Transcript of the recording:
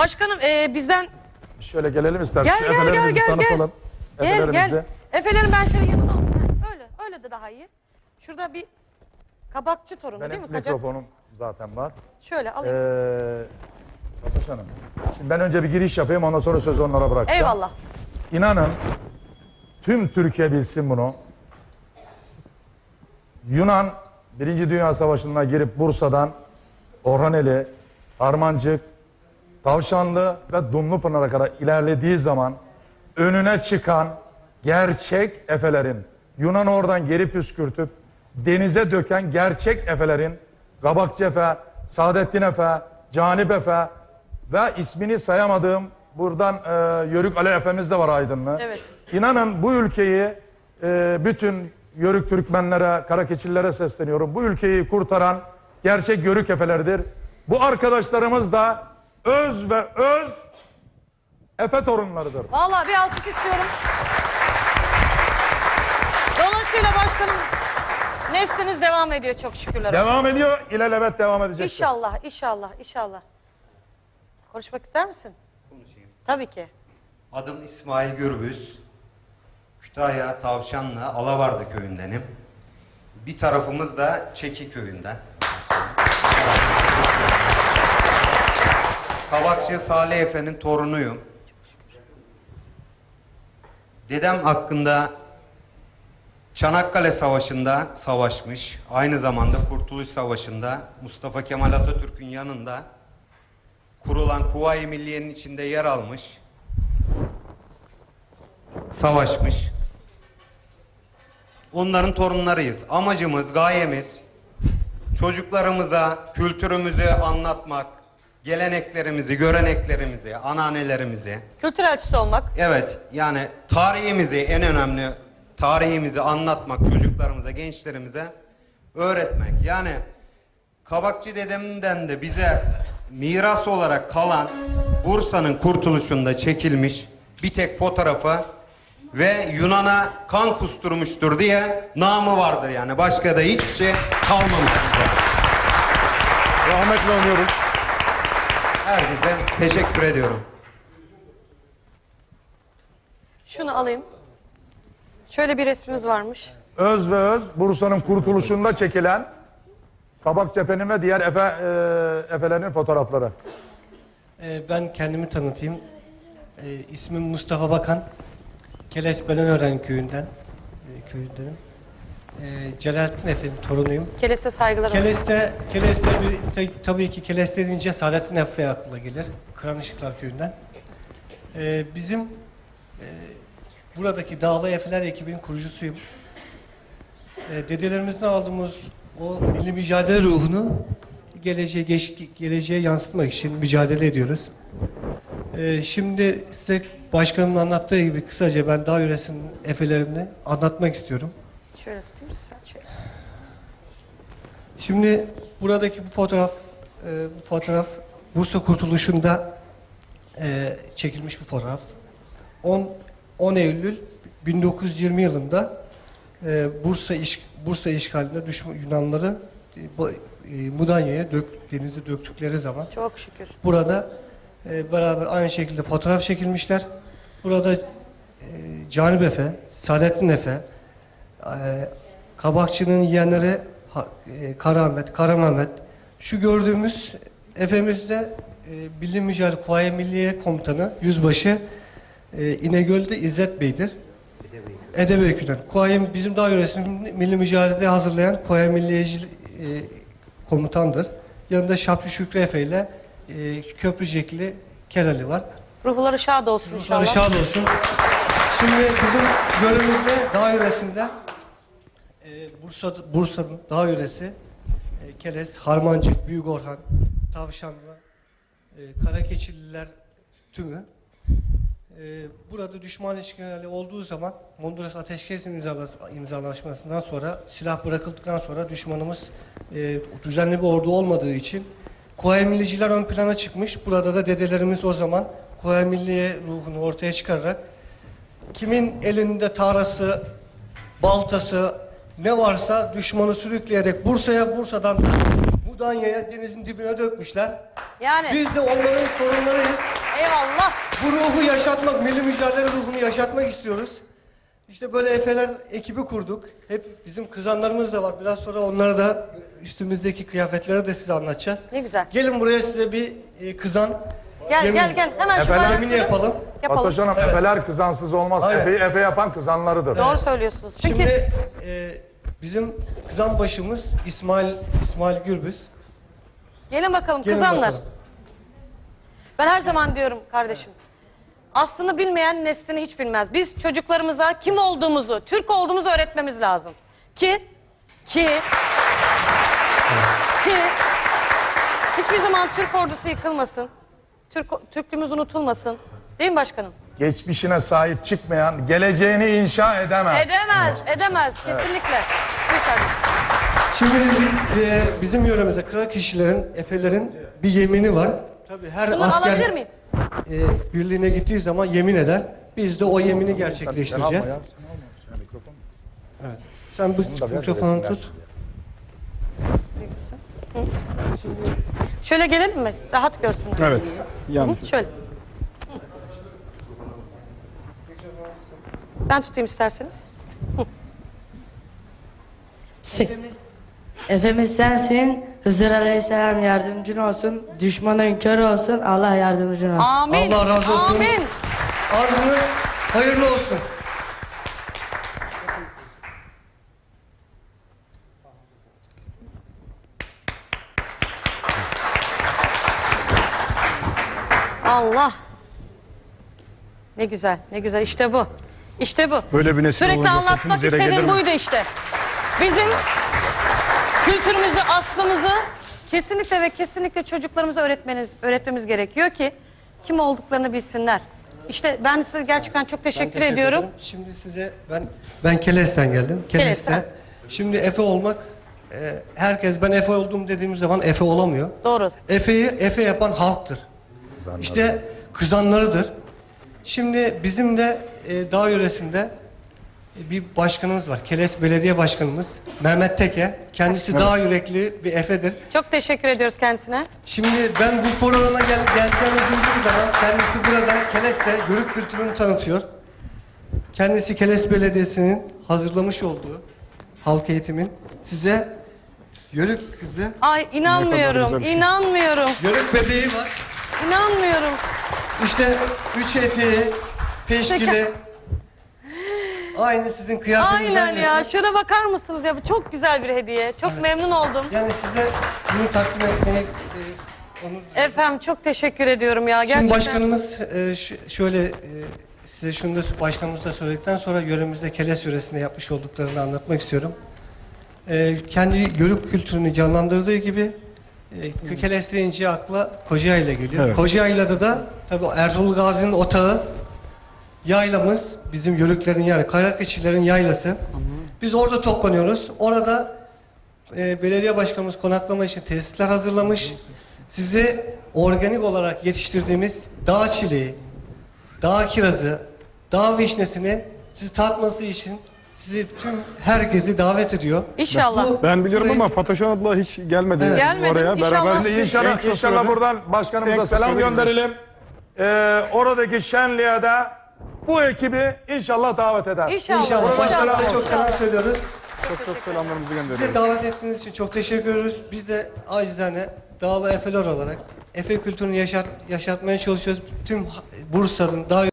Başkanım e, bizden Şöyle gelelim istersen. Gel, gel, gel, Efelerimizi gel, tanıtalım. gel Efelerimizi. gel. Efelerin ben şöyle yanına alayım. Öyle öyle de daha iyi. Şurada bir kabakçı torunu Benim değil mi? Kacak. mikrofonum zaten var. Şöyle alayım. Ee, Fatoş Hanım. Şimdi ben önce bir giriş yapayım ondan sonra sözü onlara bırakacağım. Eyvallah. İnanın tüm Türkiye bilsin bunu. Yunan Birinci Dünya Savaşı'na girip Bursa'dan Orhaneli, Armancık, Tavşanlı ve Dumlupınar'a kadar ilerlediği zaman önüne çıkan gerçek Efelerin, Yunan oradan geri püskürtüp denize döken gerçek Efelerin, Kabakçı Efe, Saadettin Efe, Canip Efe ve ismini sayamadığım buradan e, Yörük Ali Efe'miz de var Aydınlı. Evet. İnanın bu ülkeyi e, bütün Yörük Türkmenlere, Karakeçillere sesleniyorum. Bu ülkeyi kurtaran gerçek Yörük Efelerdir. Bu arkadaşlarımız da öz ve öz Efe torunlarıdır. Vallahi bir alkış istiyorum. Dolayısıyla başkanım nesliniz devam ediyor çok şükürler. olsun. Devam ediyor, ilelebet devam edecektir. İnşallah, inşallah, inşallah. Konuşmak ister misin? Konuşayım. Tabii ki. Adım İsmail Gürbüz. Kütahya Tavşanlı Alavardı köyündenim. Bir tarafımız da Çeki köyünden. Kabakçı Salih Efe'nin torunuyum. Dedem hakkında Çanakkale Savaşı'nda savaşmış. Aynı zamanda Kurtuluş Savaşı'nda Mustafa Kemal Atatürk'ün yanında kurulan Kuvayi Milliye'nin içinde yer almış. Savaşmış. Onların torunlarıyız. Amacımız, gayemiz çocuklarımıza kültürümüzü anlatmak, geleneklerimizi, göreneklerimizi, ananelerimizi, Kültür elçisi olmak. Evet yani tarihimizi en önemli tarihimizi anlatmak çocuklarımıza, gençlerimize öğretmek. Yani Kabakçı dedemden de bize miras olarak kalan Bursa'nın kurtuluşunda çekilmiş bir tek fotoğrafı ve Yunan'a kan kusturmuştur diye namı vardır yani. Başka da hiçbir şey kalmamış bize. Rahmetle anıyoruz. Herkese teşekkür ediyorum. Şunu alayım. Şöyle bir resmimiz varmış. Öz ve öz Bursa'nın kurtuluşunda çekilen Kabak Cephe'nin ve diğer Efe, e, Efelerin fotoğrafları. Ee, Ben kendimi tanıtayım. Ee, İsmim Mustafa Bakan. Keles Belenören köyünden, e, köyündenim. Ee, Celalettin Efe'nin torunuyum. Kelese saygılar olsun. Keles'te, Keles'te bir, ta- tabii ki Keles denince Saadettin Efe aklına gelir. Kıran Işıklar köyünden. Ee, bizim e, buradaki Dağlı Efeler ekibinin kurucusuyum. Ee, dedelerimizden aldığımız o milli mücadele ruhunu geleceğe, geç, geleceğe yansıtmak için mücadele ediyoruz. Ee, şimdi size başkanımın anlattığı gibi kısaca ben dağ yöresinin efelerini anlatmak istiyorum. Şöyle. Şimdi buradaki bu fotoğraf, e, bu fotoğraf Bursa Kurtuluşu'nda e, çekilmiş bir fotoğraf. 10, 10 Eylül 1920 yılında e, Bursa iş, Bursa işgalinde düşman Yunanları e, bu- e, Mudanya'ya dök, denize döktükleri zaman Çok şükür. Burada e, beraber aynı şekilde fotoğraf çekilmişler. Burada e, Canip Efe, Saadettin Efe, e, Kabakçı'nın yeğenleri Karamet, Karamehmet. Şu gördüğümüz Efemiz de e, Birliği Mücadele Kuvayi Milliye Komutanı Yüzbaşı e, İnegöl'de İzzet Bey'dir. Edebeykü'den. Kuvayi bizim dağ yöresinin milli mücadele hazırlayan Kuvayi Milliyeci e, komutandır. Yanında Şapçı Şükrü Efe ile e, Köprücekli Kerali var. Ruhları şad olsun Ruhları inşallah. şad olsun. Şimdi bizim gölümüzde dağ yöresinde e, Bursa Bursa'nın dağ yöresi e, Keles, Harmancık, Büyük Orhan, Tavşanlı, e, Karakeçililer tümü e, burada düşman işgali olduğu zaman Mondros Ateşkes imzalaşmasından sonra silah bırakıldıktan sonra düşmanımız e, düzenli bir ordu olmadığı için Kuvayi Milliciler ön plana çıkmış. Burada da dedelerimiz o zaman Kuvayi Milliye ruhunu ortaya çıkararak kimin elinde tarası, baltası ne varsa düşmanı sürükleyerek Bursa'ya, Bursa'dan Mudanya'ya denizin dibine dökmüşler. Yani. Biz de onların torunlarıyız. Eyvallah. Bu ruhu yaşatmak, milli mücadele ruhunu yaşatmak istiyoruz. İşte böyle Efeler ekibi kurduk. Hep bizim kızanlarımız da var. Biraz sonra onlara da üstümüzdeki kıyafetleri de size anlatacağız. Ne güzel. Gelin buraya size bir e, kızan Gel yemin- gel gel. Hemen şu Efendim? bayrakları yemini yapalım. yapalım. Fatoş Hanım efeler kızansız olmaz. Efe'yi efe yapan kızanlarıdır. Doğru söylüyorsunuz. Çünkü Şimdi e, bizim kızan başımız İsmail İsmail Gürbüz. gelin bakalım Gelin kızanlar. bakalım. Ben her zaman diyorum kardeşim. Aslını bilmeyen neslini hiç bilmez. Biz çocuklarımıza kim olduğumuzu, Türk olduğumuzu öğretmemiz lazım. Ki, ki, ki hiçbir zaman Türk ordusu yıkılmasın. Türk, Türklüğümüz unutulmasın. Değil mi başkanım? Geçmişine sahip çıkmayan geleceğini inşa edemez. Edemez, edemez. Kesinlikle. Kardeşim. Şimdi bizim, e, bizim yöremizde kral kişilerin, efelerin bir yemini var. Tabii her Bunu asker alabilir miyim? e, birliğine gittiği zaman yemin eder. Biz de o yemini gerçekleştireceğiz. ya, sen bu mikrofonu tut. Şöyle gelelim mi? Rahat görsünler. Evet. Yan. Hı, Şöyle. Ben tutayım isterseniz. Efemiz, Efemiz sensin. Hızır Aleyhisselam yardımcın olsun. Düşmanın kör olsun. Allah yardımcın olsun. Amin. Allah razı olsun. Amin. Ardınız hayırlı olsun. Allah. Ne güzel, ne güzel. İşte bu. İşte bu. Böyle bir nesil Sürekli olunca anlatmak sırtımız yere gelir istediğim mi? buydu işte. Bizim kültürümüzü, aslımızı kesinlikle ve kesinlikle çocuklarımıza öğretmeniz, öğretmemiz gerekiyor ki kim olduklarını bilsinler. İşte ben size gerçekten çok teşekkür, Teşekkür ediyorum. ederim. Şimdi size ben ben Keles'ten geldim. Keles'te. Keles'ten. Şimdi Efe olmak e, herkes ben Efe oldum dediğimiz zaman Efe olamıyor. Doğru. Efe'yi Efe yapan halktır. İşte kızanlarıdır. Şimdi bizim de e, dağ yöresinde e, bir başkanımız var. Keles Belediye Başkanımız Mehmet Teke. Kendisi dağ yürekli bir Efe'dir. Çok teşekkür ediyoruz kendisine. Şimdi ben bu programa gel geleceğimi duyduğum zaman kendisi burada Keles'te Yörük kültürünü tanıtıyor. Kendisi Keles Belediyesi'nin hazırlamış olduğu halk eğitimin size Yörük kızı, Ay inanmıyorum, şey. inanmıyorum, Yörük bebeği var. inanmıyorum. İşte üç eteği, peşkili. Aynı sizin kıyafetinizden Aynen ya. Şuna bakar mısınız ya? Bu çok güzel bir hediye. Çok memnun oldum. Yani size bunu takdim etmeye e, onu Efendim çok teşekkür ediyorum ya. Gerçekten. Şimdi başkanımız e, şöyle e, size şunu da başkanımız da söyledikten sonra yöremizde Keles yöresinde yapmış olduklarını anlatmak istiyorum. E, kendi yörük kültürünü canlandırdığı gibi e, Keles deyince akla Kocaeli geliyor. Evet. Kocaeli'de de tabii Ertuğrul Gazi'nin otağı yaylamız bizim yörüklerin yani Kayrakçilerin yaylası. Biz orada toplanıyoruz. Orada e, belediye başkanımız konaklama için tesisler hazırlamış. Sizi organik olarak yetiştirdiğimiz dağ çileği, dağ kirazı, dağ vişnesini sizi tatması için sizi tüm herkesi davet ediyor. İnşallah. Bu- Ben biliyorum burayı- ama Fatoş abla hiç gelmedi Evet. Gelmedim, oraya. inşallah. Beraber en İnşallah, kısa inşallah sürede- buradan en başkanımıza kısa selam sürede gönderelim. Ee, oradaki şenliğe de bu ekibi inşallah davet eder. İnşallah. İnşallah. Başkanımıza İnşallah. çok selam söylüyoruz. çok çok selamlarımızı gönderiyoruz. davet ettiğiniz için çok teşekkür ediyoruz. Biz de acizane Dağlı Efeler olarak Efe kültürünü yaşat, yaşatmaya çalışıyoruz. Tüm Bursa'nın, dağ